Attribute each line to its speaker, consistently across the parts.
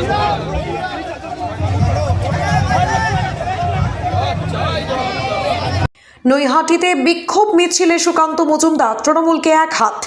Speaker 1: Cuidado! নৈহাটিতে বিক্ষোভ মিছিলে সুকান্ত মজুমদার, তৃণমূলকে এক হাত।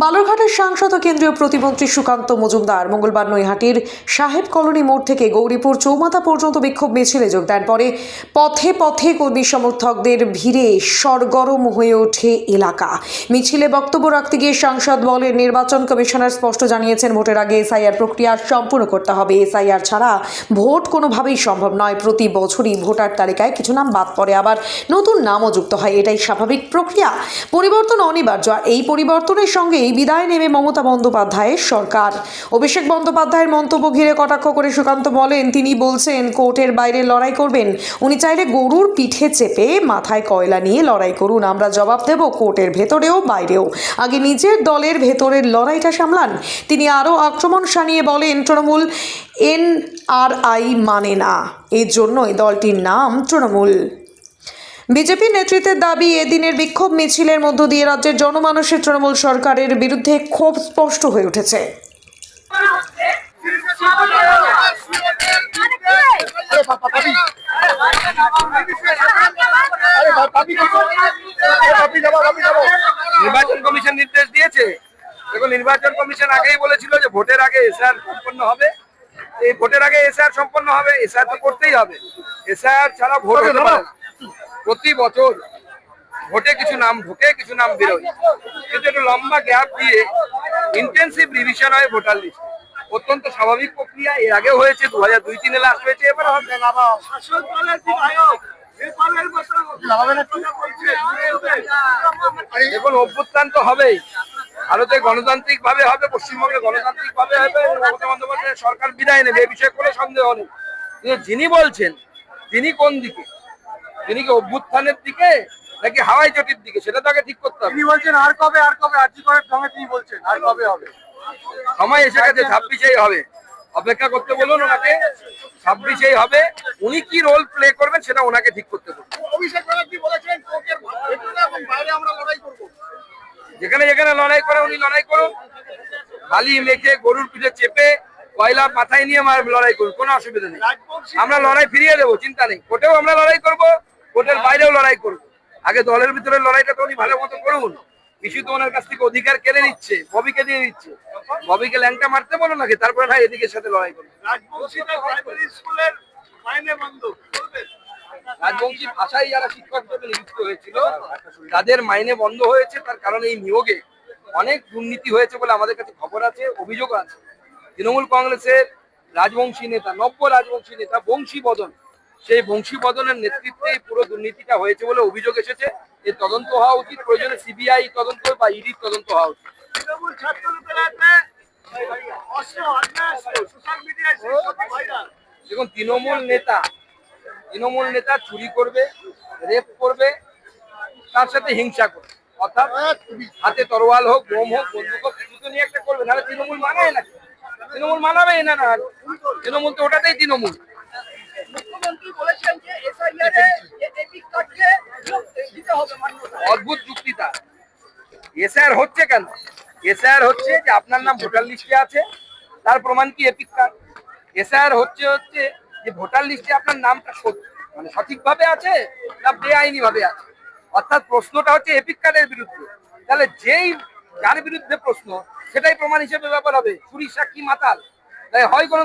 Speaker 1: বালুরঘাটের সাংসদ ও কেন্দ্রীয় প্রতিমন্ত্রী সুকান্ত মজুমদার মঙ্গলবার নৈহাটির সাহেব কলোনি মোড় থেকে গৌরীপুর চৌমাথা পর্যন্ত বিক্ষোভ মিছিলে যোগ দেন। পরে পথে পথে কর্মী সমর্থকদের ভিড়ে সরগরম হয়ে ওঠে এলাকা। মিছিলে বক্তব্য রাখতে গিয়ে সাংসদ বলেন, নির্বাচন কমিশনার স্পষ্ট জানিয়েছেন, ভোটের আগে এসআইআর প্রক্রিয়া সম্পূর্ণ করতে হবে। এসআইআর ছাড়া ভোট কোনোভাবেই সম্ভব নয়। প্রতি বছরই ভোটার তালিকায় কিছু নাম বাদ পড়ে। আবার নতুন নামও যুক্ত হয়, এটাই স্বাভাবিক প্রক্রিয়া। পরিবর্তন অনিবার্য, আর এই পরিবর্তনের সঙ্গেই বিদায় নেমে মমতা বন্দ্যোপাধ্যায়ের সরকার। অভিষেক বন্দ্যোপাধ্যায়ের মন্তব্য ঘিরে কটাক্ষ করে সুকান্ত বলেন, তিনি বলছেন, কোর্টের বাইরে লড়াই করবেন। উনি চাইলে গরুর পিঠে চেপে মাথায় কয়লা নিয়ে লড়াই করুন। আমরা জবাব দেব কোর্টের ভেতরেও বাইরেও। আগে নিজের দলের ভেতরের লড়াইটা সামলান। তিনি আরও আক্রমণ সানিয়ে বলেন, তৃণমূল এনআরআই মানে না, এর জন্যই দলটির নাম তৃণমূল। বিজেপি নেতৃত্বের দাবি, এদিনের বিক্ষোভ মিছিলের মধ্য দিয়ে রাজ্যের জনমানুষের তৃণমূল সরকারের বিরুদ্ধে ক্ষোভ স্পষ্ট হয়ে উঠেছে।
Speaker 2: নির্বাচন কমিশন নির্দেশ দিয়েছে। দেখুন, নির্বাচন কমিশন আগেই বলেছিল যে ভোটের আগে এসআর সম্পন্ন হবে। এই ভোটের আগে এসআর সম্পন্ন হবে, এসআর তো করতেই হবে। এসআর ছাড়া ভোট হতে পারে। প্রতি বছর ভোটে কিছু নাম ঢোকে কিছু নাম বেরোয়। কিন্তু একটু লম্বা গ্যাপ দিয়ে ইন্টেন্সিভ রিভিশন হয় ভোটার লিস্ট অত্যন্ত স্বাভাবিক প্রক্রিয়া। এর আগেও হয়েছে দু হাজার দুই তিনে লাস্ট হয়েছে এবার হবে দেখুন অভ্যুত্থান তো হবেই। ভারতে গণতান্ত্রিক ভাবে হবে পশ্চিমবঙ্গে গণতান্ত্রিক ভাবে হবে এবং মমতা বন্দ্যোপাধ্যায়ের সরকার বিদায় নেবে এ বিষয়ে কোনো সন্দেহ নেই। কিন্তু যিনি বলছেন তিনি কোন দিকে? তিনি কি অভ্যুত্থানের দিকে নাকি হাওয়াই চটির দিকে? সেটা তাকে ঠিক করতে হবে।
Speaker 3: তিনি বলছেন আর কবে আর কবে আর্জি করার ঢঙে তিনি বলছেন আর কবে হবে?
Speaker 2: সময় এসে গেছে ছাব্বিশেই হবে। অপেক্ষা করতে বলুন ওনাকে ছাব্বিশেই হবে। উনি কি রোল প্লে করবেন সেটা ওনাকে ঠিক করতে বলুন।
Speaker 3: অভিষেক ব্যানার্জি বলেছেন বাইরে আমরা লড়াই করব।
Speaker 2: যেখানে যেখানে লড়াই করে উনি লড়াই করুন। বালি মেখে গরুর পিঠে চেপে কয়লা মাথায় নিয়ে মার লড়াই করুন কোনো অসুবিধা নেই। আমরা লড়াই ফিরিয়ে দেবো চিন্তা নেই। কোর্টেও আমরা লড়াই করব কোর্টের বাইরেও লড়াই করব আগে দলের ভিতরে লড়াইটা তো উনি ভালো মতো করুন। কিছু তো ওনার কাছ থেকে অধিকার কেড়ে নিচ্ছে ববিকে দিয়ে দিচ্ছে। ববিকে ল্যাংটা মারতে বলো নাকি? তারপরে না এদিকের সাথে লড়াই করুন। রাজবংশী ভাষায় যারা শিক্ষক হিসেবে নিযুক্ত হয়েছিল তাদের মাইনে বন্ধ হয়েছে তার কারণে এই নিয়োগে অনেক দুর্নীতি হয়েছে বলে আমাদের কাছে খবর আছে অভিযোগ আছে। তৃণমূল কংগ্রেসের রাজবংশী নেতা নব্য রাজবংশী নেতা বংশী বদন সেই বংশী বদনের নেতৃত্বে পুরো দুর্নীতিটা হয়েছে বলে অভিযোগ এসেছে। এর তদন্ত হওয়া উচিত প্রয়োজনে সিবিআই তদন্ত বা ইডির তদন্ত হওয়া উচিত।
Speaker 3: তৃণমূল
Speaker 2: দেখুন তৃণমূল নেতা তৃণমূল নেতা চুরি করবে রেপ করবে তার সাথে হিংসা করবে। অর্থাৎ হাতে তরোয়াল হোক বোম হোক বন্দুক হোক কিছু তো নিয়ে একটা করবে নাহলে তৃণমূল মানায় না। তৃণমূল মানাবে না না। তৃণমূল তো ওটাতেই তৃণমূল।
Speaker 3: এসআইআর
Speaker 2: অদ্ভুত যুক্তি তার হচ্ছে কেন? হচ্ছে যে আপনার নাম ভোটার লিস্টে আছে, তার প্রমাণ কি এপিক কার্ড? এসআর হচ্ছে হচ্ছে যে ভোটার লিস্টে আপনার নামটা মানে সঠিকভাবে আছে না বেআইনি ভাবে আছে? অর্থাৎ প্রশ্নটা হচ্ছে এপিক কার্ডের বিরুদ্ধে। তাহলে যেই, যার বিরুদ্ধে প্রশ্ন, সেটাই প্রমাণ হিসেবে ব্যাপার হবে। চুরি সাক্ষী মাতাল? তাই হয় কোন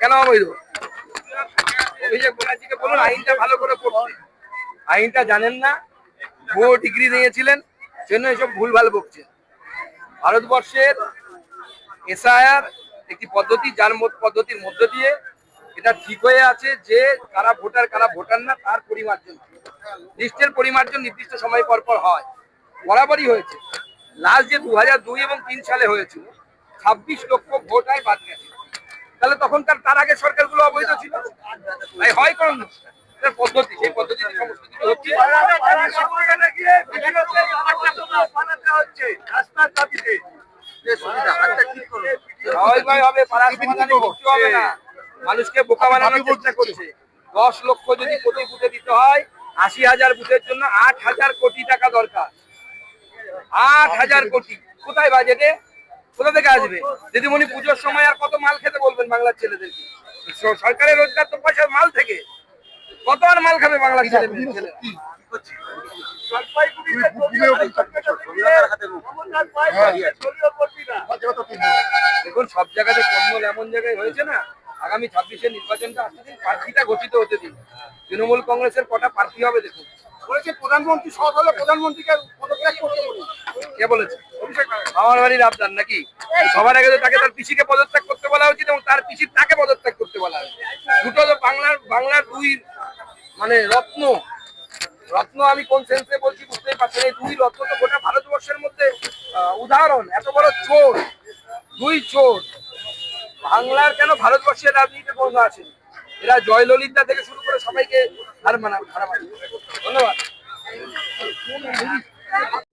Speaker 2: কেন অবৈধ? আইনটা ভালো করে আইনটা জানেন না, ভুয়ো ডিগ্রি নিয়েছিলেন জন্য এসব ভুলভাল বকছে। ভারতবর্ষের এসআইআর একটি পদ্ধতি, যার পদ্ধতির মধ্য দিয়ে এটা ঠিক হয়ে আছে যে কারা ভোটার কারা ভোটার না, তার পরিমার্জন। লিস্টের পরিমার্জন নির্দিষ্ট সময় পর পর হয়। বরাবরই হয়েছে। লাস্ট যে দু হাজার দুই এবং তিন সালে হয়েছিল ছাব্বিশ লক্ষ ভোট হয় বাদ গেছে। তাহলে তখন তার তার আগে সরকারগুলো অবৈধ ছিল? তাই হয় কোন পদ্ধতি সেই পদ্ধতিতে সমস্ত কিছু হচ্ছে। মানুষকে বোকা বানানোর চেষ্টা করছে। দশ লক্ষ যদি কোটি ফুটে দিতে হয় আশি হাজার বুথের জন্য আট হাজার কোটি টাকা দরকার। আট হাজার কোটি। কোথায় বাজেটে? কোথা থেকে আসবে? দিদিমণি পুজোর সময় আর কত মাল খেতে বলবেন বাংলার ছেলেদেরকে? সরকারের রোজগার তো পয়সা মাল থেকে। কত আর মাল খাবে বাংলার ছেলে দেখুন, সব জায়গাতে কন্যল এমন জায়গায় হয়েছে না? আগামী ছাব্বিশের নির্বাচনটা আসতে দিন প্রার্থীটা ঘোষিত হতে দিন। তৃণমূল কংগ্রেসের কটা প্রার্থী হবে দেখুন।
Speaker 3: বলেছে প্রধানমন্ত্রী সৎ হলে প্রধানমন্ত্রীকে পদত্যাগ করতে
Speaker 2: কে বলেছে? আমার বাড়ির আবদার নাকি? সবার আগে তো তাকে তার পিসিকে পদত্যাগ করতে বলা উচিত এবং তার পিসির তাকে পদত্যাগ করতে বলা উচিত। দুটো তো বাংলার বাংলার দুই মানে রত্ন। রত্ন আমি কোন সেন্সে বলছি বুঝতেই পারছেন এই দুই রত্ন তো গোটা ভারতবর্ষের মধ্যে উদাহরণ। এত বড় চোর। দুই চোর। বাংলার কেন ভারতবর্ষের রাজনীতিতে কোনো আছে এরা জয়ললিতা থেকে শুরু করে সবাইকে হার মানা ধন্যবাদ।